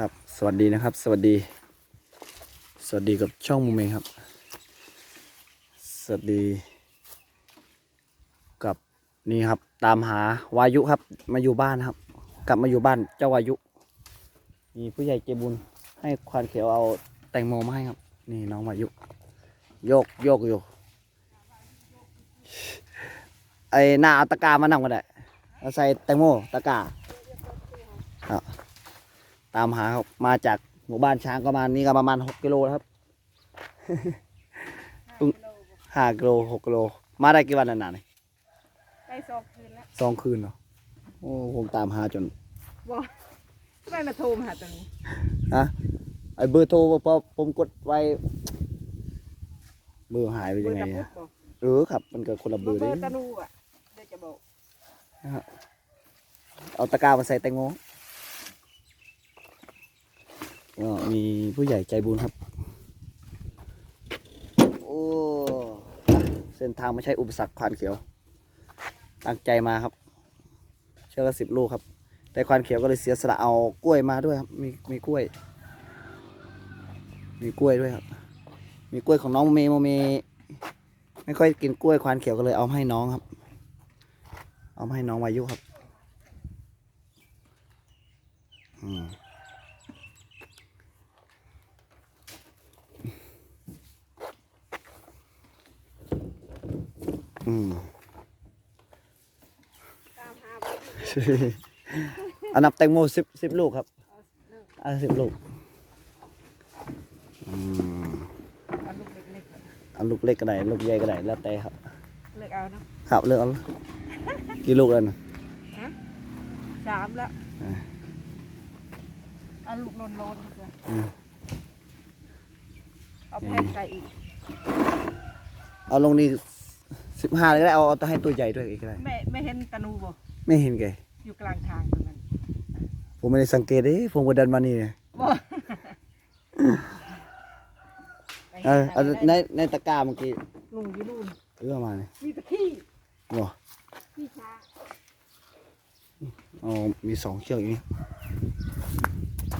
ครับ สวัสดีนะครับ สวัสดี สวัสดีกับช่องมูเมงครับ สวัสดี กับนี่ครับ ตามหาวายุครับ มาอยู่บ้านครับ กลับมาอยู่บ้านเจ้าวายุ มีผู้ใหญ่ใจบุญให้ควานเขียวเอาแตงโมมาให้ครับ นี่น้องวายุ โยกโยกอยู่ไอ้หน้าเอาตะกร้ามานั่งก็ได้เอาใส่แตงโมตะกร้าครับ ตามหาครับมาจากหมู่บ้านช้างก็มานี่ก็ประมาณหกกิโลแล้วครับห้ากิโลหกกิโล มาได้กี่วันนานๆนี่ได้สองคืนแล้วสองคืนเหรอโอ้ผมตามหาจนบอกไม่มาโทรมาหาตรงนี้ฮะไอ้เบอร์โทรพอผมกดไว้เบอร์หายไปเบอยังร์ไงตะพุอะกบอกเออครับ มันก็คนละเบเบออร์ร์เลยตะนูอะเดี๋ยวจะบอกเอาตะกร้ามาใส่แตงโม ก็มีผู้ใหญ่ใจบุญครับ โอ้เส้นทางไม่ใช่อุปสรรคควานเขียว ตั้งใจมาครับ เชื่อละสิบลูกครับ แต่ควานเขียวก็เลยเสียสละเอากล้วยมาด้วยครับ มีมีกล้วย มีกล้วยด้วยครับ มีกล้วยของน้องโมเมโมเม ไม่ค่อยกินกล้วยควานเขียวก็เลยเอาให้น้องครับ เอามาให้น้องวายุครับ อืม อืมตามหาบ่อันนับแตงโมสิบสิบลูกครับอ่าสิบลูกอืมเอาลูกเล็กๆก่อนเอาลูกเล็กก็ได้ลูกใหญ่ก็ได้แล้วแต่ครับเลือกเอาเนาะครับเลือกเอากี่ลูกแล้วนะสามแล้วอ่าเอาลูกโลนๆดีกว่าอืมเอาแพงใส่อีก เอาลงนี่ สิบห้าเลยก็ได้เอาเอาให้ตัวใหญ่ด้วยอีกก็ได้ไม่ไม่เห็นตะนูบ่ไม่เห็นแกอยู่กลางทางตรงนั้นผมไม่ได้สังเกตเด้ผมก็เดินมานี่ไงบ่เออเอาในในตะกร้าเมื่อกี้ลุงอยู่นู่นเอื้อมาเนี่ยมีตะขี้ว้าขี้ช้าอ๋อมีสองเชือกอย่างนี้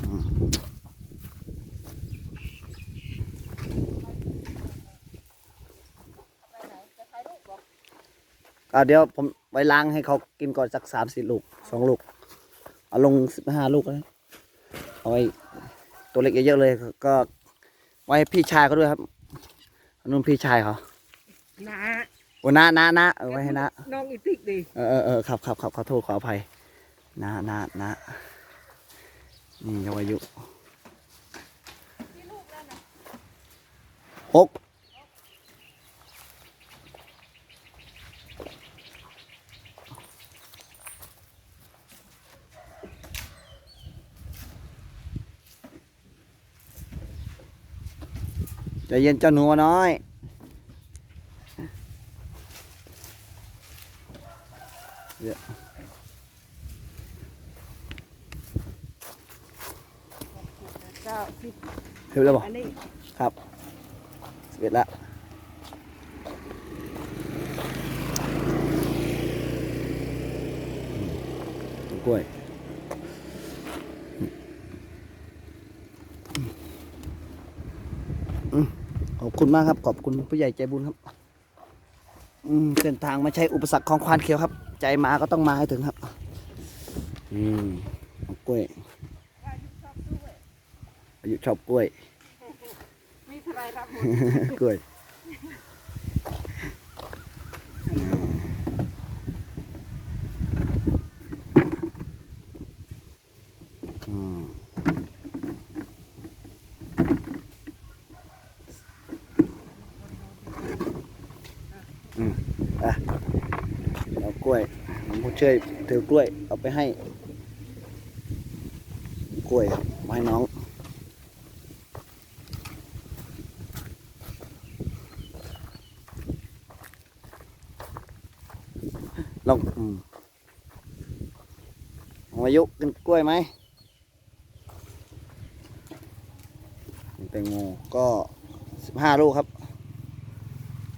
อืม ไปไหนจะถ่ายรูปบ่ อะเดี๋ยวผมไปล้างให้เขากินก่อนสักสามสี่ลูกสองลูก เอาลงสิบห้าลูกเลยเอาไว้ตัวเล็กเยอะๆเลย ก็ไว้ให้พี่ชายเขาด้วยครับอันนู้นพี่ชายเขานะโอ้นะนะนะเออไว้ให้นะน้องอีติกดิเออเออเออครับครับครับขอโทษขออภัยนะนะนะนี่เยาวายุหก ใจเย็นเจ้าหนูน้อยเก้าสิบเห็นแล้วบอกอันนี้ครับสิบเอ็ดละต้นกล้วยอืมขอบ คุณมากครับ ขอบคุณผู้ใหญ่ใจบุญครับ อืมเส้นทางไม่ใช่อุปสรรคของควานเขียวครับ ใจมาก็ต้องมาให้ถึงครับ อืมต้นกล้วยอายุชอบกล้วยมีเท่าไรรับหมดกล้วย อะเอากล้วยผมผู้ช่วยถือกล้วยเอาไปให้ กล้วยมาให้น้องลองอืมเอาอายุกินกล้วยไหมแตงโมก็สิบห้าลูกครับ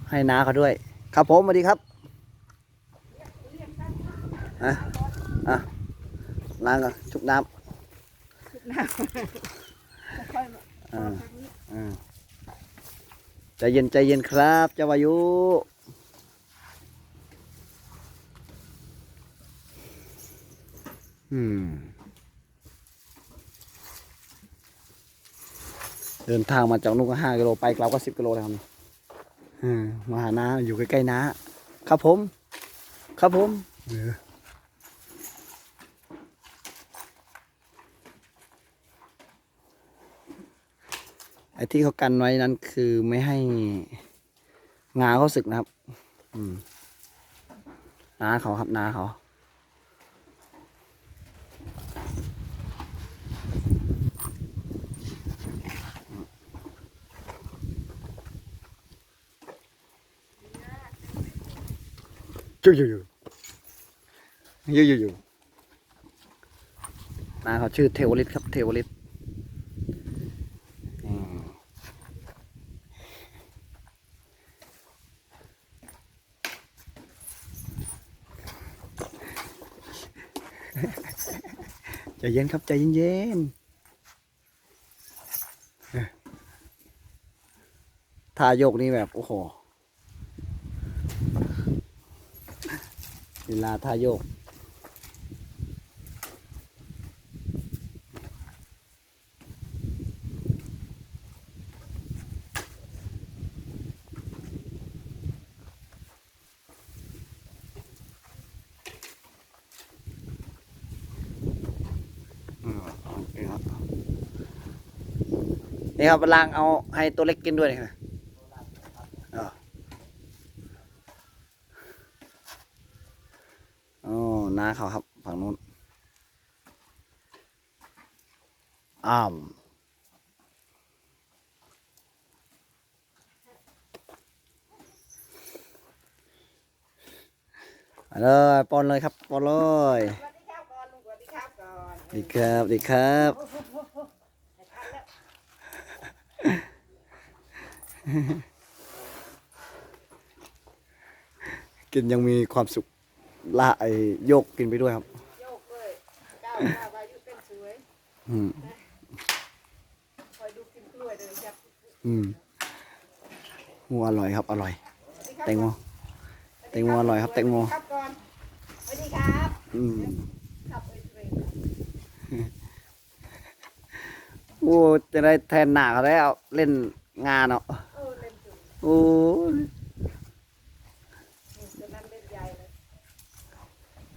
ให้น้าเขาด้วย ครับผมสวัสดีครับอะอะล้างก่อนชุบน้ชุบน้ค่อยๆมาอ่าทางนี้อ่าใจเย็นใจเย็นครับเจ้าวายุอืมเดินทางมาจากนู่นก็ห้ากิโลไปกลับก็สิบกิโลเลยครับอื มมาหาน้าอยู่ใกล้ๆน้าครับผม ครับผมเออไอ้ที่เขากันไว้นั้นคือไม่ให้งาเขาสึกนะครับ อืมน้าเขาครับน้าเขา อยู่อยู่อยู่อยู่อยู่อยู่นาเขาชื่อเทวลิตครับ เทวลิตใจเย็นครับใจเย็นๆท่าโยกนี่แบบ โอ้โห เวลาท่าโยกอืมโอเคครับนี่ครับล้างเอาให้ตัวเล็กกินด้วยนะอ่าอ๋อน้าเขาครับ ฝั่งนู้น อ้ามมาเลยปอนเลยครับปอนเลยดีครับดีครับกินยังมีความสุข ละไอโยกกินไปด้วยครับโยกเลยก้าวก้าววายุเต้นสวยอืมคอยดูกินกล้วยเลยจับอืมหมูอร่อยครับ อร่อยสวัสดีครับแตงโมแตงโมอร่อยครับ แตงโมสวัสดีครับก่อนสวัสดีครับอืมครับเอ้ยเอ้ยโอ้จะได้แทนหนาเขาแล้วเล่นงานเนาะเออเล่นจุดโอ้ย นี่ตัวนั้นเล่นใหญ่เลย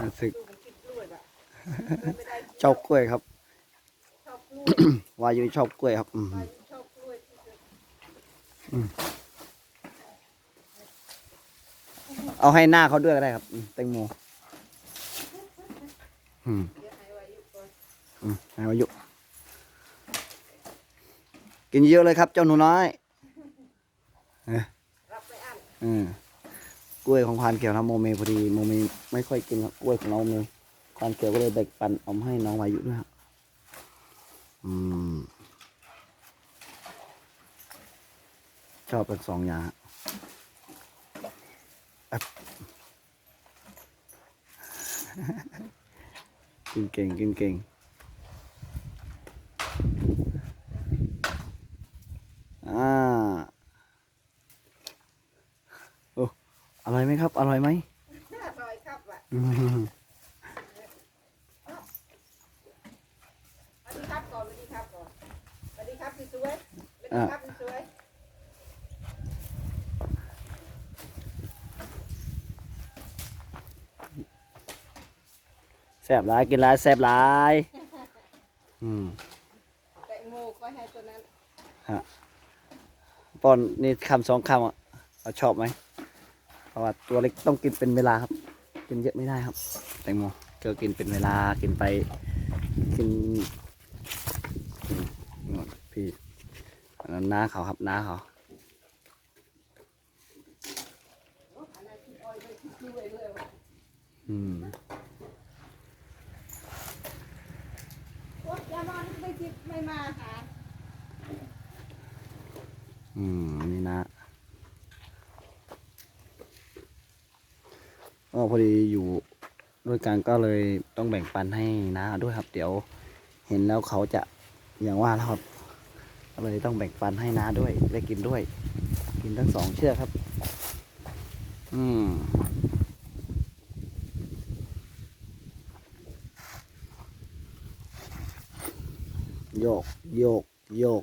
รู้สึกดูมันกินกล้วยแบบเดินไปได้ชอบกล้วยครับชอบกล้วยวายุชอบกล้วยครับอืมวายุชอบกล้วยที่สุดเอาให้หน้าเขาด้วยก็ได้ครับอืมแตงโมอืมเดี๋ยวให้วายุก่อนอืมให้วายุกินเยอะเลยครับ เจ้าหนูน้อยรับไปอันอืม กล้วยของพานเขียวนะโมเมพอดีโมเมไม่ค่อยกินครับกล้วยของน้องโมเมพานเขียวก็เลยแบ่งปันเอามให้น้องวายุด้วยครับอืมชอบเป็นสองอย่างกินเก่งกินเก่งอ่า โอ้อ ร่อยไหมครับ อร่อยไหมน่าซอยครับว่ะอืมสวัสดีครับก่อนสวัสดีครับก่อนสวัสดีครับพี่สวยสวัสดีครับพี่สวยแซ่บหลายกินหลายแซ่บหลายอืมแตงโมก็ให้ตัวนั้นปอนนี่คำสองคำอะเราชอบไหม เพราะว่าตัวเล็กต้องกินเป็นเวลาครับ กินเยอะไม่ได้ครับ แตงโมก็กินเป็นเวลากินไปกินอืมหมดพี่อันนั้นน้าเขาครับน้าเขาอันนั้นที่อ้อยไม่ที่กล้วยเลยว่ะอืมโอ๊ยยามอนไม่คิดไม่มาหาอืมอันนี่นะ ก็พอดีอยู่ด้วยกันก็เลยต้องแบ่งปันให้นะด้วยครับ เดี๋ยวเห็นแล้วเขาจะอย่างว่าแล้วครับเลยต้องแบ่งปันให้น้าด้วยได้กินด้วย กินทั้งสองเชือกครับ อืมโยกโยกโยก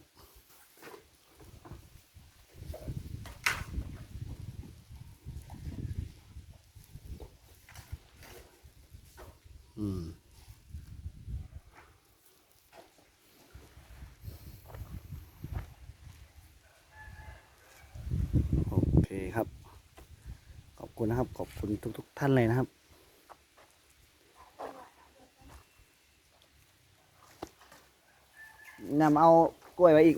อืม โอเคครับ ขอบ คุณนะครับ ขอบคุณทุก ๆ ท่านเลยนะครับนำเอากล้วยไว้อีก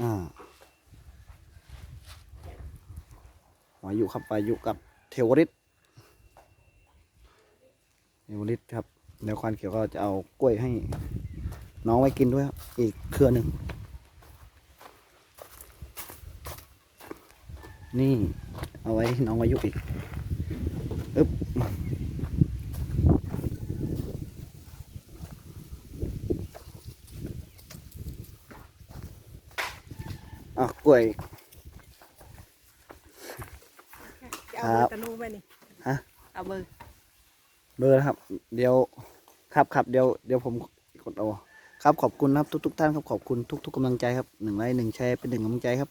อ่าาอยู่ครับมาอยู่กับเทวริตเทวริตครับ แล้วควานเขียวก็จะเอากล้วยให้น้องไว้กินด้วยครับ อีกเครือหนึ่ง นี่ เอาไว้ให้น้องวายุอีกอึ๊บอะกล้วยจะเอาเบอร์ตะนูไหมนี่ฮะเอาเบอร์เบอร์นะครับ เดี๋ยวครับครับเดี๋ยวเดี๋ยวผมกดเอาครับขอบคุณนะครับทุกๆท่านครับขอบคุณทุกๆกำลังใจครับหนึ่งไลค์หนึ่งแชร์เป็นหนึ่งกำลังใจครับ